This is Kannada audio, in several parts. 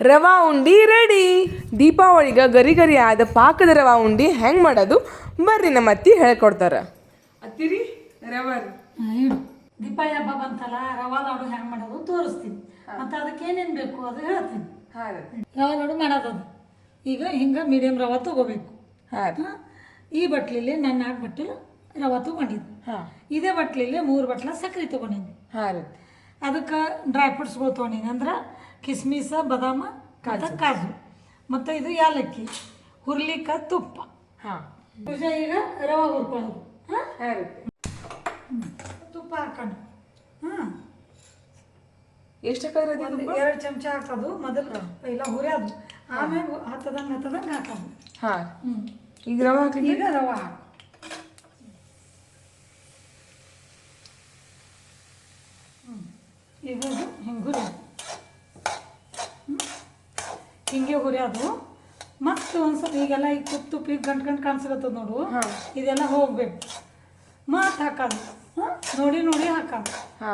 ರವಾ ಉಂಡಿ ರೆಡಿ. ದೀಪಾವಳಿಗೆ ಗರಿ ಗರಿ ಆದ ಪಾಕದ ರವಾ ಉಂಡಿ ಹೆಂಗೆ ಮಾಡೋದು? ಬರ್ರಿ ನಮ್ಮ ಅತ್ತಿ ಹೇಳ್ಕೊಡ್ತಾರ. ಅತ್ತಿರಿ ರವಾ ದೀಪಾವಳಿ ಹಬ್ಬ ಬಂತಲ್ಲ ರವಾ ಲಾಡು ಹೆಂಗೆ ಮಾಡೋದು ತೋರಿಸ್ತೀನಿ. ಮತ್ತು ಅದಕ್ಕೆ ಏನೇನು ಬೇಕು ಅದು ಹೇಳ್ತೀನಿ. ರವಾ ಲಾಡು ಮಾಡೋದು ಅದು. ಈಗ ಹಿಂಗೆ ಮೀಡಿಯಮ್ ರವಾ ತಗೋಬೇಕು. ಈ ಬಟ್ಲಿಲಿ ನಾನು ನಾಲ್ಕು ಬಟ್ಲು ರವಾ ತಗೊಂಡಿದ್ದೆ. ಹಾಂ. ಇದೇ ಬಟ್ಲಿಲಿ ಮೂರು ಬಟ್ಲ ಸಕ್ಕರೆ ತಗೊಂಡಿದ್ದೆ. ಹಾಂ ರೀ. ಅದಕ್ಕೆ ಡ್ರೈ ಫ್ರೂಟ್ಸ್ಗಳು ತೊಗೊಂಡಿನಿ ಅಂದ್ರೆ ಕಿಸ್ಮಿಸ ಬಾದಾಮ ಕಾಜು. ಕಾಜು. ಮತ್ತು ಇದು ಏಲಕ್ಕಿ ಹುರ್ಲಿಕ್ಕ ತುಪ್ಪ. ಹಾಂ. ಪೂಜೆ ಈಗ ರವೆ ಹುರ್ಕೊಂಡು ಹಾಂ? ತುಪ್ಪ ಹಾಕೊಂಡು ಹಾಂ. ಎಷ್ಟು ಎರಡು ಚಮಚ ಹಾಕೋದು. ಮೊದಲು ಇಲ್ಲ ಹುರಿಯೋದು ಆಮೇಲೆ ಹತ್ತದಂಗೆ ಹತ್ತದಂಗೆ ಹಾಕೋದು. ಹಾಂ. ಈಗ ರವೆ ಹಾಕಿ ಈಗ ರವಾ ಹಾಕು. ಅದು ಹಿಂಗೆ ಹುರಿ. ಹಿಂಗೆ ಹುರಿಯೋದು ಮತ್ತೆ ಒಂದು ಸ್ವಲ್ಪ ಈಗೆಲ್ಲ ಈಗ ತುಪ್ಪ ತುಪ್ಪ ಈಗ ಗಂಟು ಗಂಟು ಕಾಣಿಸ್ಕೊತದ ನೋಡು. ಇದೆಲ್ಲ ಹೋಗ್ಬೇಕು. ಮತ್ತೆ ಹಾಕೋದು. ನೋಡಿ ನೋಡಿ ಹಾಕೋದು.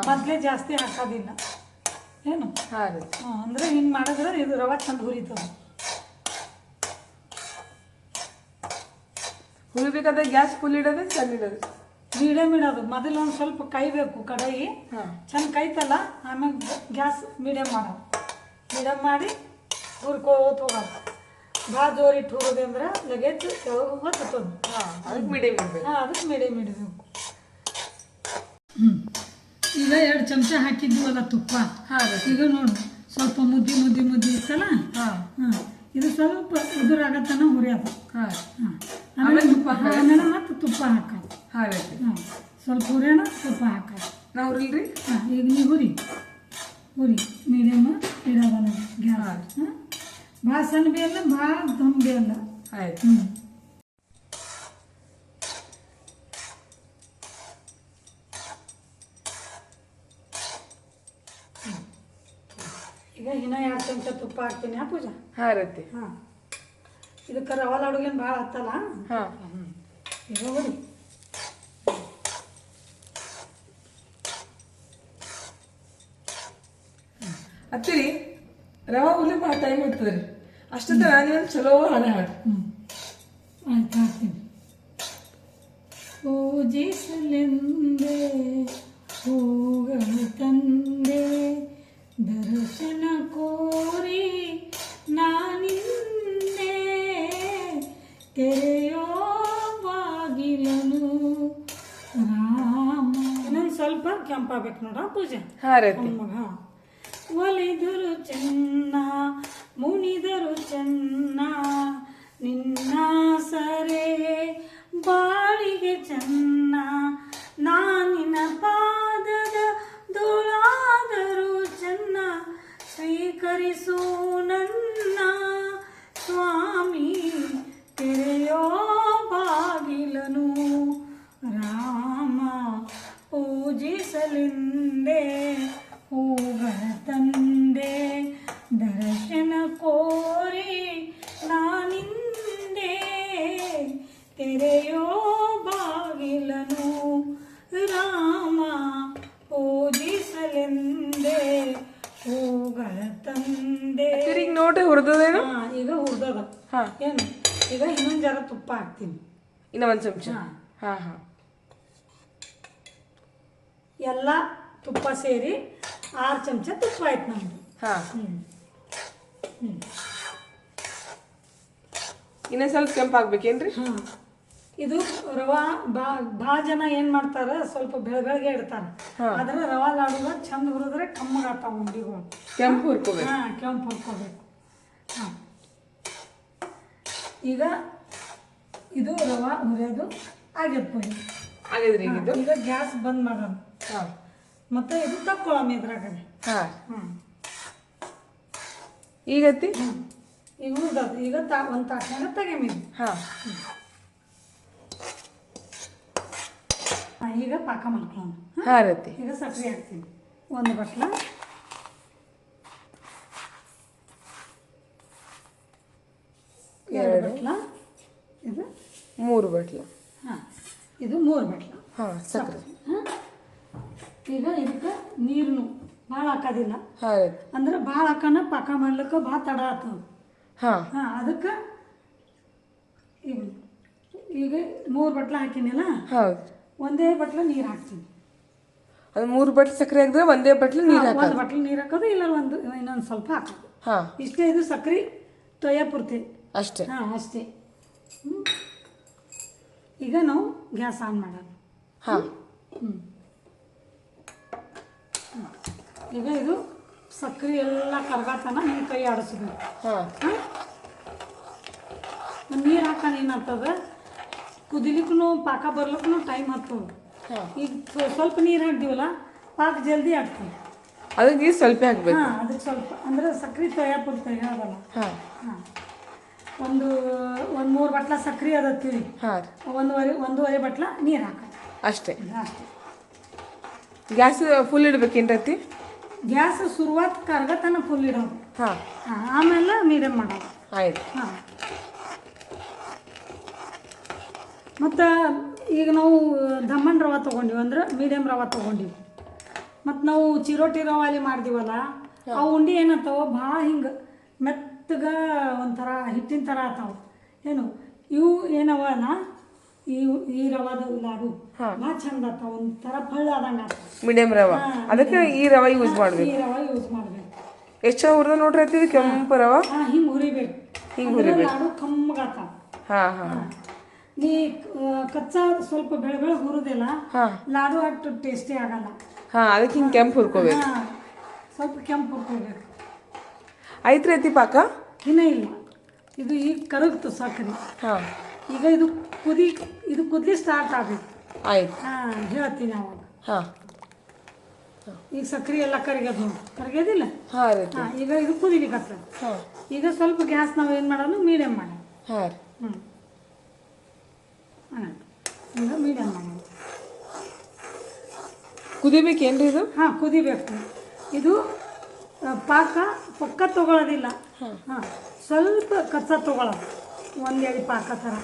ಮೊದಲೇ ಜಾಸ್ತಿ ಹಾಕೋದಿಲ್ಲ. ಏನು? ಹಾಂ ಅಂದರೆ ಹಿಂಗೆ ಮಾಡಿದ್ರೆ ಇದು ರವೆ ಚಂದ ಹುರಿತದೆ. ಹುರಿಬೇಕಾದ್ರೆ ಗ್ಯಾಸ್ ಫುಲ್ ಇಡೋದು ಸಣ್ಣ ಇಡೋದು. ಮೀಡಿಯಮ್ ಇಡೋದು ಮೊದಲು ಒಂದು ಸ್ವಲ್ಪ ಕೈಬೇಕು ಕಡಾಯಿ. ಚೆಂದ ಕೈತಲ್ಲ ಆಮೇಲೆ ಗ್ಯಾಸ್ ಮೀಡಿಯಮ್ ಮಾಡೋದು. ಮೀಡಿಯಮ್ ಮಾಡಿ ಹುರ್ಕೋತ ಹೋಗೋದು. ಭಾಳ ಜೋರು ಇಟ್ಟು ಹೋಗೋದು ಅಂದ್ರೆ ಲಗೇಜ್ ಹಾಂ ಅದಕ್ಕೆ ಮೀಡಿಯಮ್ ಇಡಬೇಕು. ಹಾಂ ಅದಕ್ಕೆ ಮೀಡಿಯಮ್ ಇಡಬೇಕು. ಹ್ಞೂ ಈಗ ಎರಡು ಚಮಚ ಹಾಕಿದ್ವಲ್ಲ ತುಪ್ಪ. ಹಾಂ ಈಗ ನೋಡು ಸ್ವಲ್ಪ ಮುದ್ದಿ ಮುದ್ದಿ ಮುದ್ದಿ ಇತ್ತಲ್ಲ? ಹಾಂ. ಹಾಂ. ಇದು ಸ್ವಲ್ಪ ಉದುರಾಗತ್ತನ ಹುರಿಯೋದು. ಹಾಂ ಹಾಂ. ಆಮೇಲೆ ತುಪ್ಪ ಆಮೇಲೆ ಮತ್ತೆ ತುಪ್ಪ ಹಾಕೋದು ಹಾಂ ರೀ ಹಾಂ ಸ್ವಲ್ಪ ಹುರಿಯೋಣ ಸ್ವಲ್ಪ ಹಾಕೋದು ನಾವು ಹುರಿಲ್ರಿ? ಹಾಂ ಈಗ ನೀವು ಹುರಿ. ಹುರಿ. ಮೀಡಿಯಮ್ ಇಡೋದಲ್ಲ ಗ್ಯಾಸ್. ಹಾಂ. ಭಾಳ ಸಣ್ಣ ಬಿ ಅಲ್ಲ ಭಾಳ ದಮ್ ಬಿ ಅಲ್ಲ. ಆಯ್ತು. ಹ್ಞೂ ಈಗ ಇನ್ನೂ ಎರಡು ಚಮಚ ತುಪ್ಪ ಹಾಕ್ತೀನಿ ಹಾಂ ಪೂಜಾ? ಹಾಂ ರತ್ತಿ ಹಾಂ. ಇದಕ್ಕೆ ರವಾ ಲಾಡುಗೇನು ಭಾಳ ಹತ್ತಲ್ಲ? ಹಾಂ. ಈಗ ಹುರಿ. ಅತ್ತಿರಿ ರವಾ ಹುಲಿ ಭಾಳ ಟೈಮ್ ಇರ್ತದ್ರಿ ರೀ ಅಷ್ಟೊತ್ತ ನಾನು ಚಲೋ ಹಾಡು ಹಾಡು. ಹ್ಞೂ ಆಯ್ತು ಹಾಕ್ತೀನಿ. ಪೂಜಿಸಲೆಂದೆ ಹೂಗಳು ತಂದೆ ದರ್ಶನ ಕೋರಿ ನಾನಿಂದೆ ತೆರೆಯೋ ಬಾಗಿಲನು ರಾಮ. ಇನ್ನೊಂದು ಸ್ವಲ್ಪ ಕೆಂಪಾಗಬೇಕು ನೋಡ ಪೂಜೆ. ಹಾಂ ರೀ ಮಗ ಒಲಿದರು ಚೆನ್ನ, ಮುನಿದರು ಚೆನ್ನ ನಿನ್ನ ಸರೆ ಬಾಳಿಗೆ ಚೆನ್ನ, ನಾನಿನ ಪಾದದ ಧೂಳಾದರು ಚೆನ್ನ, ಸ್ವೀಕರಿಸು ನನ್ನ ಸ್ವಾಮಿ, ತೆರೆಯೋ ಬಾಗಿಲನು. ರಾಮ, ಪೂಜಿಸಲೆಂದೇ. ಹೂಗಳ ತಂದೆ ದರ್ಶನ ಕೋರಿ ನಾನಿಂದೆ ತೆರೆಯೋ ಬಾಗಿಲನು ರಾಮ ಪೂಜಿಸಲೆಂದೇ ಹೂಗಳ ತಂದೆ ಅತ್ತಿರಿ ಈಗ ನೋಡ್ರಿ ಹುರಿದದೇನು ಹಾ, ಈಗ ಹುರ್ದದ ಹಾಂ ಏನು ಈಗ ಇನ್ನೊಂದು ಜರ ತುಪ್ಪ ಹಾಕ್ತೀನಿ ಇನ್ನ ಒಂದು ಚಮಚ ಹಾಂ ಹಾಂ ಹಾಂ ಎಲ್ಲ ತುಪ್ಪ ಸೇರಿ ಆರು ಚಮಚ ತುಪ್ಪ ಆಯ್ತು ನಮ್ಮದು ಹಾಂ. ಹ್ಞೂ ಹ್ಞೂ ಇನ್ನೂ ಸ್ವಲ್ಪ ಕೆಂಪಾಗ್ಬೇಕೇನ್ರಿ? ಹಾಂ. ಇದು ರವಾ ಬಾ ಭಾಳ ಜನ ಏನು ಮಾಡ್ತಾರೆ ಸ್ವಲ್ಪ ಬೆಳ ಬೆಳಗ್ಗೆ ಇಡ್ತಾರೆ. ಆದ್ರೆ ರವಾ ಲಾಡುಗ ಚಂದ ಹುರಿದ್ರೆ ಕಮ್ಮಗಾಗ್ತಾವ ಉಂಡಿಗಳು ಕೆಂಪು ಹುರ್ಕೋಬೇಕು. ಹಾಂ ಕೆಂಪು ಹುರ್ಕೋಬೇಕು. ಹಾಂ. ಈಗ ಇದು ರವಾ ಹುರಿಯೋದು ಆಗ್ಯದ ಪುಡಿ ಆಗಿದ್ರಿ ಈಗ ಗ್ಯಾಸ್ ಬಂದ್ ಮಾಡೋಣ ಹಾಂ. ಮತ್ತೆ ಇದು ತಕ್ಕೊಳಮ್ಮ ಇದ್ರಾಗ ಹಾಂ. ಹ್ಞೂ ಈಗ ಅತ್ತಿ ಈಗ ಉಳ್ದದು ಈಗ ತಾ ಒಂದು ತಾಸ್ನಾಗ ತೆಗೆಮಿದು ಹಾಂ. ಹಾಂ ಈಗ ಪಾಕ ಮಾಡ್ಕೊಳ್ಳೋಣ. ಹಾಂ ರತ್ತಿ ಈಗ ಸಕ್ಕರೆ ಹಾಕ್ತೀನಿ. ಒಂದು ಬಟ್ಲ. ಎರಡು ಬಟ್ಲ. ಇದು? ಮೂರು ಬಟ್ಲ. ಹಾಂ. ಇದು ಮೂರು ಬಟ್ಲ. ಹಾಂ ಸಕ್ಕರೆ ಹಾಂ ಈಗ ಇದಕ್ಕೆ ನೀರನ್ನು ಭಾಳ ಹಾಕೋದಿಲ್ಲ. ಅಂದ್ರೆ ಭಾಳ ಹಾಕೋಣ ಪಾಕ ಮಾಡ್ಲಿಕ್ಕೆ ಭಾಳ ತಡ ಆಗ್ತದೆ ಹಾಂ. ಹಾಂ ಅದಕ್ಕೆ ಈಗ ಈಗ ಮೂರು ಬಟ್ಲ ಹಾಕಿನಲ್ಲ. ಹೌದು ಒಂದೇ ಬಟ್ಲ ನೀರು ಹಾಕ್ತೀನಿ. ಅದು ಮೂರು ಬಟ್ಲು ಸಕ್ಕರೆ ಹಾಕಿದ್ರೆ ಒಂದೇ ಬಟ್ಲು ನೀರು ಹಾಕೋದು. ಒಂದು ಬಟ್ಲು ನೀರು ಹಾಕೋದು ಇಲ್ಲ ಒಂದು ಇನ್ನೊಂದು ಸ್ವಲ್ಪ ಹಾಕೋದು. ಹಾಂ. ಇಷ್ಟೇ ಇದು ಸಕ್ಕರೆ ತೊಯ್ಯ ಪೂರ್ತಿ. ಅಷ್ಟೇ. ಹಾಂ ಅಷ್ಟೇ. ಈಗ ನಾವು ಗ್ಯಾಸ್ ಆನ್ ಮಾಡೋದು. ಹಾಂ. ಹ್ಮ್. ಈಗ ಇದು ಸಕ್ಕರೆ ಎಲ್ಲ ಕರ್ಗಾತನ ನೀನು ಕೈ ಆಡಿಸ್ಬೇಕು ಹಾಂ. ನೀರು ಹಾಕೋಣ ಏನಾಗ್ತದ ಕುದಿಲಿಕ್ಕೂ ಪಾಕ ಬರ್ಲಿಕ್ಕೂ ಟೈಮ್ ಹತ್ತು ಈಗ ಸ್ವಲ್ಪ ನೀರು ಹಾಕ್ತೀವಲ್ಲ ಪಾಕ ಜಲ್ದಿ ಆಗ್ತದೆ. ಅದಕ್ಕೆ ಸ್ವಲ್ಪ ಹಾಕ್ಬೇಕು. ಹಾಂ ಅದಕ್ಕೆ ಸ್ವಲ್ಪ ಅಂದ್ರೆ ಸಕ್ರೆ ತೊಯ್ಯಾಪುರ ಹೇಳೋದಲ್ಲ ಹಾಂ. ಹಾಂ. ಒಂದು ಒಂದು ಮೂರು ಬಟ್ಲ ಸಕ್ರೆ ಅದತ್ತೀವಿ ಹಾಂ. ಒಂದೂವರೆ ಒಂದೂವರೆ ಬಟ್ಲ ನೀರು ಹಾಕೋದು ಅಷ್ಟೇ. ಅಷ್ಟೇ. ಗ್ಯಾಸ್ ಫುಲ್ ಇಡ್ಬೇಕೇನ್ರತಿ ಗ್ಯಾಸ್ ಶುರುವಾತ್ ಕರ್ಗತನ ಫುಲ್ ಇಡೋದು. ಹಾಂ. ಆಮೇಲೆ ಮೀಡಿಯಮ್ ಮಾಡೋದು? ಆಯ್ತು. ಹಾಂ. ಮತ್ತು ಈಗ ನಾವು ದಮ್ಮನ್ ರವೆ ತೊಗೊಂಡಿವಿ ಅಂದ್ರೆ ಮೀಡಿಯಮ್ ರವೆ ತೊಗೊಂಡಿವಿ. ಮತ್ತು ನಾವು ಚಿರೋಟಿ ರವಾಲಿ ಮಾಡ್ದೀವಲ್ಲ ಆ ಉಂಡೆ ಏನಂತಾವ? ಭಾಳ ಹಿಂಗೆ ಮೆತ್ತಗ ಒಂಥರ ಹಿಟ್ಟಿನ ಥರ ಆತಾವ. ಏನು? ಇವು ಏನವಲ್ಲ ಈ ಈ ರವಾದ ಲಾಡು. ಭಾಳ ಚಂದ ಆತ ಒಂಥರ ಫಳ್ಳ ಆದಂಗ ಮೀಡಿಯಂ ರವೆ. ಅದಕ್ಕೆ ಈ ರವೆ ಯೂಸ್ ಮಾಡ್ಬೇಕು. ಈ ರವೆ ಯೂಸ್ ಮಾಡಬೇಕು. ಎಷ್ಟು ಹುರಿದ ನೋಡ್ರಿ ಐತಿ ಕೆಂಪು ರವೆ? ಹಾಂ ಹಿಂಗೆ ಹುರಿಬೇಕು. ಹಿಂಗೆ ಲಾಡು ಕಮ್ಮಗಾತ ಹಾ ಹಾ. ನೀ ಕಚ್ಚಾ ಸ್ವಲ್ಪ ಬೆಳೆ ಬೆಳೆ ಹುರಿದಿಲ್ಲ. ಲಾಡು ಅಷ್ಟು ಟೇಸ್ಟಿ ಆಗಲ್ಲ. ಹಾಂ ಅದಕ್ಕೆ ಹಿಂಗೆ ಕೆಂಪು ಹುರ್ಕೋಬೇಕು. ಸ್ವಲ್ಪ ಕೆಂಪು ಹುರ್ಕೋಬೇಕು. ಐತ್ರಿ ಅತ್ತಿ ಪಾಕ? ಇನ್ನೇ ಇಲ್ಲ. ಇದು ಈಗ ಕರಗ್ತು ಸಕ್ಕರೆ ಹಾಂ. ಈಗ ಇದು ಕುದಿ ಇದು ಕುದಿ ಸ್ಟಾರ್ಟ್ ಆಗಬೇಕು. ಆಯ್ತು. ಹಾಂ ಹೇಳ್ತೀನಿ ಅವಾಗ. ಹಾಂ. ಈಗ ಸಕ್ಕರೆ ಎಲ್ಲ ಕರಿಗೋದು ನೋಡಿ. ಕರಗ್ಯದಿಲ್ಲ ಹಾಂ ರೀ ಹಾಂ ಈಗ ಇದು ಕುದಿಲಿಕ್ಕತ್ತ ಹಾಂ. ಈಗ ಸ್ವಲ್ಪ ಗ್ಯಾಸ್ ನಾವು ಏನು ಮಾಡೋದು? ಮೀಡಿಯಮ್ ಮಾಡಿ ಹಾಂ ರೀ. ಹ್ಞೂ ಹಾಂ ಈಗ ಮೀಡಿಯಮ್ ಕುದಿಬೇಕೇನು ಕುದಿಬೇಕೇನ್ರಿ ಇದು? ಹಾಂ ಕುದಿಬೇಕು. ಇದು ಪಾಕ ಪಕ್ಕ ತಗೊಳ್ಳೋದಿಲ್ಲ ಹಾಂ. ಸ್ವಲ್ಪ ಕಸ ತಗೊಳ್ಳೋದು ಒಂದು ಎಳೆ ಪಾಕ ಥರ.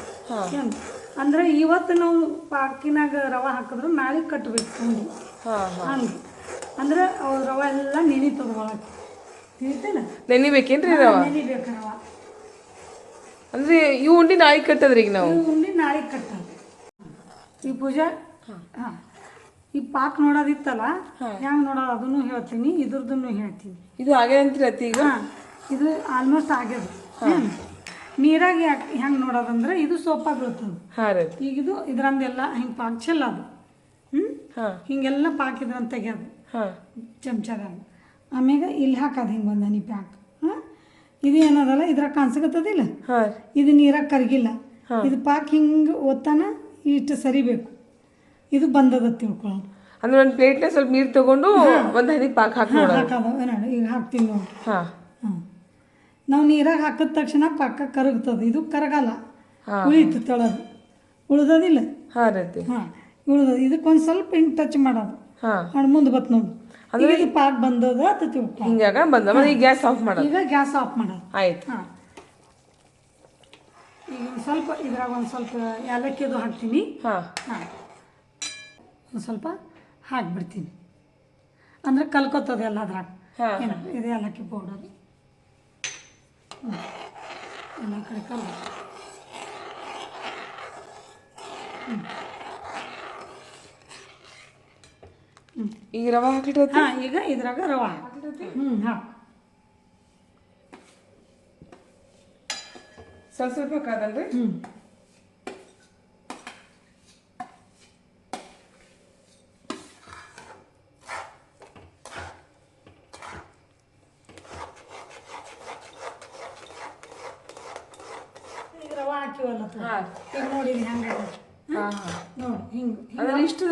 ಏನು? ಅಂದ್ರೆ ಇವತ್ತು ನಾವು ಪಾಕಿನಾಗ ರವೆ ಹಾಕಿದ್ರು ನಾಳೆ ಕಟ್ಟಬೇಕು ತುಂಬಿ ಹಂಗೆ. ಅಂದ್ರೆ ಅವ್ರ ರವೆ ಎಲ್ಲ ನೆನಿತದ ಒಳಗೆ ತಿಳಿತೇನ? ನೆನಿಬೇಕೇನ್ರಿ ರವ? ನೆನಿಬೇಕು ರವೆ. ಅಂದ್ರೆ ಇವು ಉಂಡಿ ನಾಳೆ ಕಟ್ಟದ್ರಿ ಈಗ ನಾವು? ಉಂಡಿ ನಾಳೆ ಕಟ್ಟೋದು. ಈ ಪೂಜಾ? ಹಾಂ. ಈ ಪಾಕ್ ನೋಡೋದಿತ್ತಲ್ಲ? ಹೆಂಗೆ ನೋಡೋದು ಅದನ್ನು ಹೇಳ್ತೀನಿ ಇದ್ರದನ್ನು ಹೇಳ್ತೀನಿ. ಇದು ಹಾಗೆ ಅಂತೀರಿ ಅತ್ತಿ ಈಗ? ಇದು ಆಲ್ಮೋಸ್ಟ್ ಆಗ್ಯದ. ನೀರಾಗ ಹೆಂಗ್ ನೋಡೋದಂದ್ರೆ ಇದು ಸೋಪ ಬೀಳ್ತದೆ ಹಾಂ ರೀ. ಈಗ ಇದು ಇದ್ರಂದೆಲ್ಲ ಹಿಂಗೆ ಪಾಕ್ ಚೆಲ್ಲೋದು ಹ್ಞೂ ಹಾಂ. ಹಿಂಗೆಲ್ಲ ಪಾಕ್ ಇದ್ರಂತ ತೆಗ್ಯೋದು. ಹಾಂ. ಚಮಚದಾಗ. ಆಮ್ಯಾಗ ಇಲ್ಲಿ ಹಾಕೋದು ಹಿಂಗೆ ಒಂದು ಹನಿ ಪ್ಯಾಕ್. ಹಾಂ? ಇದು ಏನದಲ್ಲ ಇದ್ರಾಗ ಕಾಣಿಸ್ಕತ್ತದಿಲ್ಲ? ಹಾಂ. ಇದು ನೀರಾಗ ಕರಗಿಲ್ಲ. ಇದು ಪಾಕ್ ಹಿಂಗೆ ಒತ್ತಾನ ಇಷ್ಟು ಸರಿಬೇಕು. ಇದು ಬಂದದ ತಿಳ್ಕೊಳ್ಳೋದು ಅಂದ್ರೆ ಒಂದು ಪ್ಲೇಟ್ನ ಸ್ವಲ್ಪ ನೀರು ತಗೊಂಡು ಒಂದು ಹನಿ ಪಾಕ್ ಹಾಕಿ ಹಾಕೋದು. ಈಗ ಹಾಕ್ತೀನಿ ನೋಡಿ. ಹಾಂ. ನಾವು ನೀರಾಗ ಹಾಕಿದ ತಕ್ಷಣ ಪಕ್ಕ ಕರಗ್ತದೆ ಇದು ಕರಗಲ್ಲ. ಉಳಿತು ತೊಳೋದು. ಉಳ್ದದಿಲ್ಲ? ಹಾಂ ರೀ ಅತ್ತಿ ಹಾಂ ಉಳ್ದದ. ಇದಕ್ಕೊಂದು ಸ್ವಲ್ಪ ಹಿಂಗೆ ಟಚ್ ಮಾಡೋದು. ಹಾಂ. ಮುಂದೆ ಬತ್ ನೋಡಿ. ಅಂದ್ರೆ ಇದು ಪಾಕ್ ಬಂದದ ತಿಳ್ಕೊ ಹಿಂಗಾಗ ಬಂದ ಮತ್ತೆ ಈಗ ಗ್ಯಾಸ್ ಆಫ್ ಮಾಡೋದು. ಈಗ ಗ್ಯಾಸ್ ಆಫ್ ಮಾಡೋದು. ಆಯ್ತು. ಹಾಂ. ಈಗ ಒಂದು ಸ್ವಲ್ಪ ಇದ್ರಾಗ ಒಂದು ಸ್ವಲ್ಪ ಏಲಕ್ಕಿದು ಹಾಕ್ತೀನಿ. ಹಾಂ. ಹಾಂ. ಒಂದು ಸ್ವಲ್ಪ ಹಾಕ್ಬಿಡ್ತೀನಿ. ಅಂದ್ರೆ ಕಲ್ಕೊತದೆ ಎಲ್ಲ ಅದ್ರಾಗ ಇದು ಏಲಕ್ಕಿ ಪೌಡರ್. ಎಲ್ಲ ಕಡೆ ಕಲ್ಲ ಈಗ ರವೆ ಅತ್ತಿ ಹಾಂ ಈಗ ಇದ್ರಾಗ ರವ ಹ್ಞೂ ಹಾಂ. ಸ್ವಲ್ಪ ಸ್ವಲ್ಪ ಕಾದಲ್ರಿ? ಹ್ಞೂ ಈಗ ರವ ಹಾಕಿವಲ್ಲ ತ. ಹಾಂ ಈಗ ನೋಡಿ ಇದು ಹೆಂಗೆ ಹಾಂ ಹಾಂ ನೋಡಿ ಹಿಂಗೆ ಇಷ್ಟು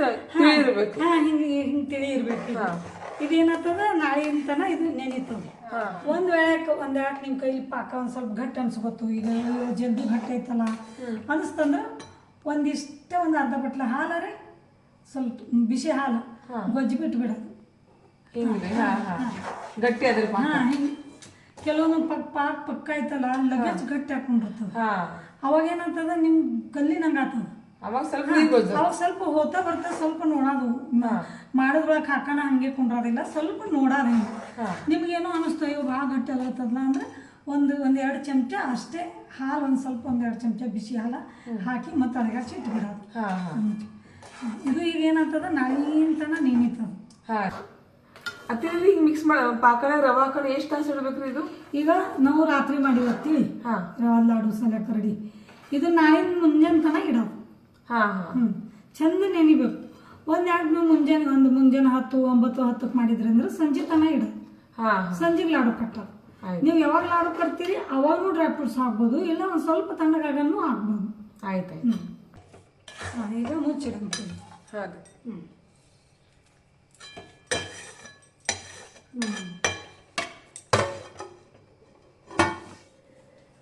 ಇರಬೇಕು ಹಾಂ ಹಿಂಗೆ ಹಿಂಗೆ ತಿಳಿ ಇರ್ಬೇಕು ಇದು. ಹಾಂ. ಇದೇನತ್ತದ ನಾಳೆ ತನ ಇದು ನೆನೀತದೆ ಒಂದು ವೇಳೆ ಒಂದು ವೇಳೆ ನಿಮ್ಮ ಕೈಲಿ ಪಾಕ ಒಂದು ಸ್ವಲ್ಪ ಗಟ್ಟಿ ಅನ್ಸ್ಕೊತು ಈಗ ಜಲ್ದಿ ಗಟ್ಟಿ ಐತಲ್ಲ ಅನಿಸ್ತಂದ್ರೆ ಒಂದಿಷ್ಟೇ ಒಂದು ಅರ್ಧ ಬಟ್ಲ ರೀ ಸ್ವಲ್ಪ ಬಿಸಿ ಹಾಲು ಗೊಜ್ಜಿ ಬಿಟ್ಟು ಬಿಡೋದು ಗಟ್ಟಿ ಅದ್ರ ಹಾಂ ಹಿಂಗೆ. ಕೆಲವೊಂದು ಪಕ್ ಪಾಕ ಪಕ್ಕ ಐತಲ್ಲ ಲಗೇಜ್ ಗಟ್ಟಿ ಹಾಕೊಂಡಿರ್ತದೆ ಅವಾಗ ಏನಂತದ ನಿಮ್ಮ ಗಲ್ಲಿನಂಗೆ ಆಗ್ತದೆ ಅವಾಗ ಸ್ವಲ್ಪ ನೀರು ಅವಾಗ ಸ್ವಲ್ಪ ಹೋತಾ ಬರ್ತಾ ಸ್ವಲ್ಪ ನೋಡೋದು. ಮಾಡೋದ್ರೊಳಗೆ ಹಾಕೋಣ ಹಂಗೆ ಕುಂಡ್ರೋದಿಲ್ಲ ಸ್ವಲ್ಪ ನೋಡೋದು ನಿಮ್ಗೇನೋ ಅನಿಸ್ತು ಇವು ಭಾಳ ಗಟ್ಟಿ ಆಗತ್ತದಲ್ಲ ಅಂದ್ರೆ ಒಂದು ಒಂದು ಎರಡು ಚಮಚ ಅಷ್ಟೇ ಹಾಲು ಒಂದು ಸ್ವಲ್ಪ ಒಂದು ಎರಡು ಚಮಚ ಬಿಸಿ ಹಾಲು ಹಾಕಿ ಮತ್ತೆ ಅಡಗಾಡ್ಸಿ ಇಟ್ಬಿಡೋದು ಇದು ಈಗ ಏನಾಗ್ತದ? ನಾಳಿಂತನ ನೆನಿತದ. ಹಾ. ಅತ್ತಿರಿ ಹಿಂಗೆ ಮಿಕ್ಸ್ ಮಾಡ ಪಾಕ ರವಾ ಹಾಕೊಂಡು ಎಷ್ಟು ತಾಸು ಇಡ್ಬೇಕ್ರಿ ಇದು? ಈಗ ನಾವು ರಾತ್ರಿ ಮಾಡಿವತ್ತೀವಿ ಹಾಂ. ರವಾ ಲಾಡು ಸಲ ಕರಡಿ. ಇದು ನಾಳಿನ ಮುಂಜಾನೆ ತನಕ ಇಡೋದು. ಹಾ ಹಾ. ಹ್ಞೂ ಚಂದ ನೆನಿಬೇಕು. ಒಂದು ಎರಡು ನೀವು ಮುಂಜಾನೆ ಒಂದು ಮುಂಜಾನೆ ಹತ್ತು ಒಂಬತ್ತು ಹತ್ತಕ್ಕೆ ಮಾಡಿದ್ರಿ ಅಂದ್ರೆ ಸಂಜೆ ತನಕ ಇಡೋದು ಹಾ ಸಂಜೆಗೆ ಲಾಡು ಕಟ್ಟೋದು ಆಯ್ತು. ನೀವು ಯಾವಾಗ ಲಾಡು ಕಟ್ತೀರಿ ಅವಾಗೂ ಡ್ರೈ ಫ್ರೂಟ್ಸ್ ಹಾಕ್ಬೋದು ಇಲ್ಲ ಒಂದು ಸ್ವಲ್ಪ ತಣ್ಣಗಾಗೂ ಹಾಕ್ಬೋದು. ಆಯ್ತು ಆಯ್ತು. ಹ್ಞೂ ಹಾಂ ಈಗ ಮುಚ್ಚಿಡಂತೀವಿ ಹಾಗೆ. ಹ್ಞೂ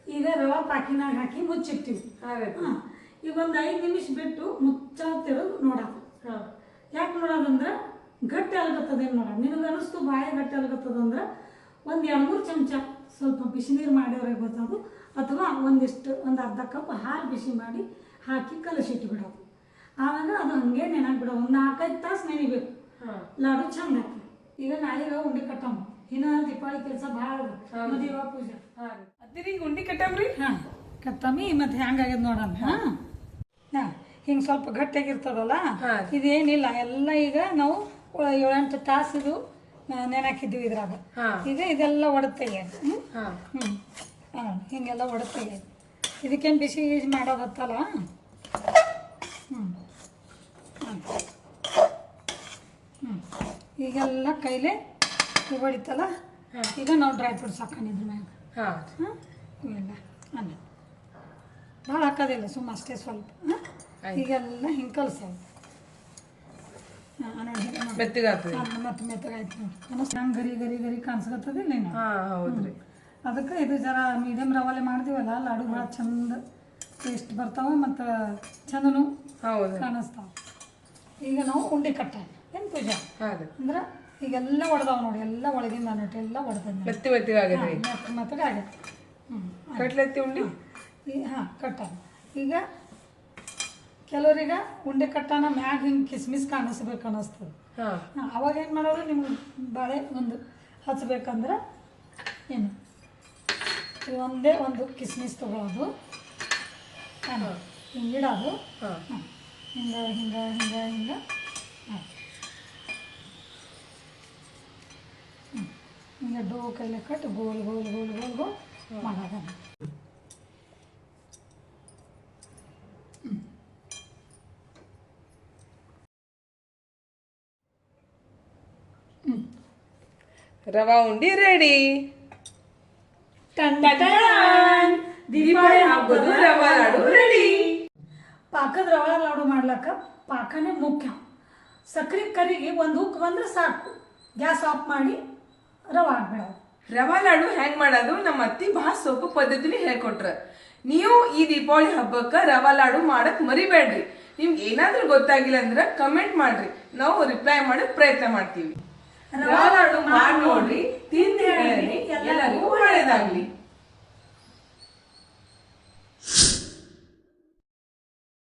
ಈಗ ರವಾ ಪಾಕಿನಾಗ ಹಾಕಿ ಮುಚ್ಚಿಡ್ತೀವಿ. ಹಾಂ. ಈಗ ಒಂದು ಐದು ನಿಮಿಷ ಬಿಟ್ಟು ಮುಚ್ಚಾಗ್ತಿರೋದು ನೋಡೋದು. ಹಾ. ಯಾಕೆ ನೋಡೋದಂದ್ರೆ ಗಟ್ಟಿ ಅಲ್ಗತ್ತದೇನು ನೋಡ ನಿನಗೆ ಅನಿಸ್ತು ಬಾಯಿ ಗಟ್ಟಿ ಆಗತ್ತದಂದ್ರೆ ಒಂದು ಎರಡು ಮೂರು ಚಮಚ ಸ್ವಲ್ಪ ಬಿಸಿನೀರು ಮಾಡಿದ್ರೆ ಗೊತ್ತದು. ಅಥವಾ ಒಂದಿಷ್ಟು ಒಂದು ಅರ್ಧ ಕಪ್ ಹಾಲು ಬಿಸಿ ಮಾಡಿ ಹಾಕಿ ಕಲಸಿಟ್ಟು ಬಿಡೋದು. ಆವಾಗ ಅದು ಹಂಗೆ ನೆನಕ್ ಬಿಡೋದು. ಒಂದು ನಾಲ್ಕೈದು ತಾಸು ನೆನಿಬೇಕು. ಲಾಡು ಚಂದ ಆಗ್ತದೆ. ಈಗ ನಾಳೆಗೆ ಉಂಡೆ ಕಟ್ಟಮ್ಮ ಇನ್ನು ದೀಪಾವಳಿ ಕೆಲಸ ಭಾಳ ಮದುವೆ ಪೂಜೆ. ಹಾ ಉಂಡೆ ಕಟ್ಟಮ್ರಿ ಹಾಂ. ಕತ್ತಮ್ಮಿ ಮತ್ತೆ ಹ್ಯಾಂಗಾಗ್ಯದ ನೋಡಮ್ಮ ಹಾಂ. ಹಾಂ ಹಿಂಗೆ ಸ್ವಲ್ಪ ಗಟ್ಟಿಯಾಗಿರ್ತದಲ್ಲ. ಇದೇನಿಲ್ಲ ಎಲ್ಲ ಈಗ ನಾವು ಏಳೆಂಟು ತಾಸಿದು ಇದು ನೆನಾಕಿದ್ದೀವಿ ಇದ್ರಾಗ. ಈಗ ಇದೆಲ್ಲ ಒಡತೆಗೆ ಹ್ಞೂ ಹಾ. ಹಿಂಗೆಲ್ಲ ಒಡತೆಗೆ ಇದಕ್ಕೇನು ಬಿಸಿ ಯೂಸ್ ಮಾಡೋದತ್ತಲ್ಲ ಹ್ಞೂ ಹ್ಞೂ ಈಗೆಲ್ಲ ಕೈಲೇ ಹೊಡಿತಲ್ಲ ಈಗ ನಾವು ಡ್ರೈ ಫ್ರೂಟ್ಸ್ ಹಾಕೊಂಡಿದ್ರ ಮ್ಯಾಗ. ಹಾಂ. ಹಾಂ ಇವೆಲ್ಲ ಅನ್ನ ಭಾಳ ಹಾಕೋದಿಲ್ಲ ಸುಮ್ಮ ಅಷ್ಟೇ ಸ್ವಲ್ಪ ಈಗೆಲ್ಲ ಹಿಂಗೆ ಕಲ್ಸೋದು. ಮತ್ತೆ ಮೆತ್ತಗಾಯ್ತು ನೋಡಿ. ಹಂಗೆ ಗರಿ ಗರಿ ಗರಿ ಹಾ ಹೌದ್ರಿ. ಅದಕ್ಕೆ ಇದು ಜರ ಮೀಡಿಯಮ್ ರವಾಲೆ ಮಾಡ್ತೀವಲ್ಲ ಲಾಡು ಭಾಳ ಚಂದ ಟೇಸ್ಟ್ ಬರ್ತಾವ ಮತ್ತು ಚಂದನು ಹೌದು. ಕಾಣಿಸ್ತಾವ. ಈಗ ನಾವು ಉಂಡೆ ಕಟ್ಟ. ಏನು ಪೂಜೆ? ಅಂದ್ರೆ ಈಗೆಲ್ಲ ಒಡೆದಾವ ನೋಡಿ ಎಲ್ಲ ಒಳಗಿಂದ ಅನ್ನಟ್ಟು ಎಲ್ಲ ಒಡೆದ ಮೆತ್ತಿ ಮೆತ್ತಗಾಗಿದೆ ಮತ್ತೆ ಮತ್ತೆ ಆಗತ್ತೆ ಹ್ಞೂ ಕಟ್ಲತ್ತಿ ಉಂಡಿ? ಈ ಹಾಂ ಕಟ್ಟಾನ ಈಗ ಕೆಲವರಿಗೆ ಉಂಡೆ ಕಟ್ಟನ ಮ್ಯಾಗ ಹಿಂಗೆ ಕಿಸ್ಮಿಸ್ ಕಾಣಿಸ್ಬೇಕು ಅನ್ನಿಸ್ತದೆ. ಹಾಂ. ಹಾಂ ಅವಾಗ ಏನು ಮಾಡೋದು ನಿಮ್ಗೆ ಬಾಳೆ ಒಂದು ಹಚ್ಬೇಕಂದ್ರೆ ಏನು? ಒಂದೇ ಒಂದು ಕಿಸ್ಮಿಸ್ ತೊಗೊಳೋದು. ಹಾಂ ಹಿಂಗೆ ಇಡೋದು. ಹಾ. ಹಾಂ ಹಿಂಗೆ ಹಿಂಗೆ ಹಿಂಗೆ ಹಿಂಗೆ. ಹಾಂ. ಹಿಂಗೆ ಡೋ ಕೈಲಿ ಕಟ್ಟು ಗೋಲ್ ಗೋಲ್ ಗೋಲ್ ಗೋಲ್ ಗೋಲ್ ಮಾಡೋದನ್ನು. ರವಾ ಉಂಡಿ ರೆಡಿ. ದೀಪಾವಳಿ ಹಬ್ಬದ ರವಾ ಲಾಡು ರೆಡಿ. ಪಾಕದ ರವಾ ಲಾಡು ಮಾಡ್ಲಕ್ಕ ಪಾಕನೇ ಮುಖ್ಯ. ಸಕ್ರೆ ಕರಿಗೆ ಒಂದು ಹುಕ್ ಬಂದ್ರೆ ಸಾಕು. ಗ್ಯಾಸ್ ಆಫ್ ಮಾಡಿ ರವಾ ಹಾಕ್ಬಿಡೋದು ರವಾ ಲಾಡು ಹೆಂಗ್ ಮಾಡೋದು? ನಮ್ಮ ಅತ್ತಿ ಬಹಳ ಸೊಪ್ಪು ಪದ್ಧತಿಲಿ ಹೇಳ್ಕೊಟ್ರ. ನೀವು ಈ ದೀಪಾವಳಿ ಹಬ್ಬಕ್ಕ ರವಾ ಲಾಡು ಮಾಡಕ್ ಮರಿಬೇಡ್ರಿ. ನಿಮ್ಗೆ ಏನಾದ್ರೂ ಗೊತ್ತಾಗಿಲ್ಲ ಅಂದ್ರೆ ಕಮೆಂಟ್ ಮಾಡ್ರಿ. ನಾವು ರಿಪ್ಲೈ ಮಾಡಕ್ ಪ್ರಯತ್ನ ಮಾಡ್ತೀವಿ. ಮಾಡಿ ನೋಡ್ರಿ ತಿಂದು ಎಲ್ಲರಿಗೂ ಒಳ್ಳೇದಾಗ್ಲಿ.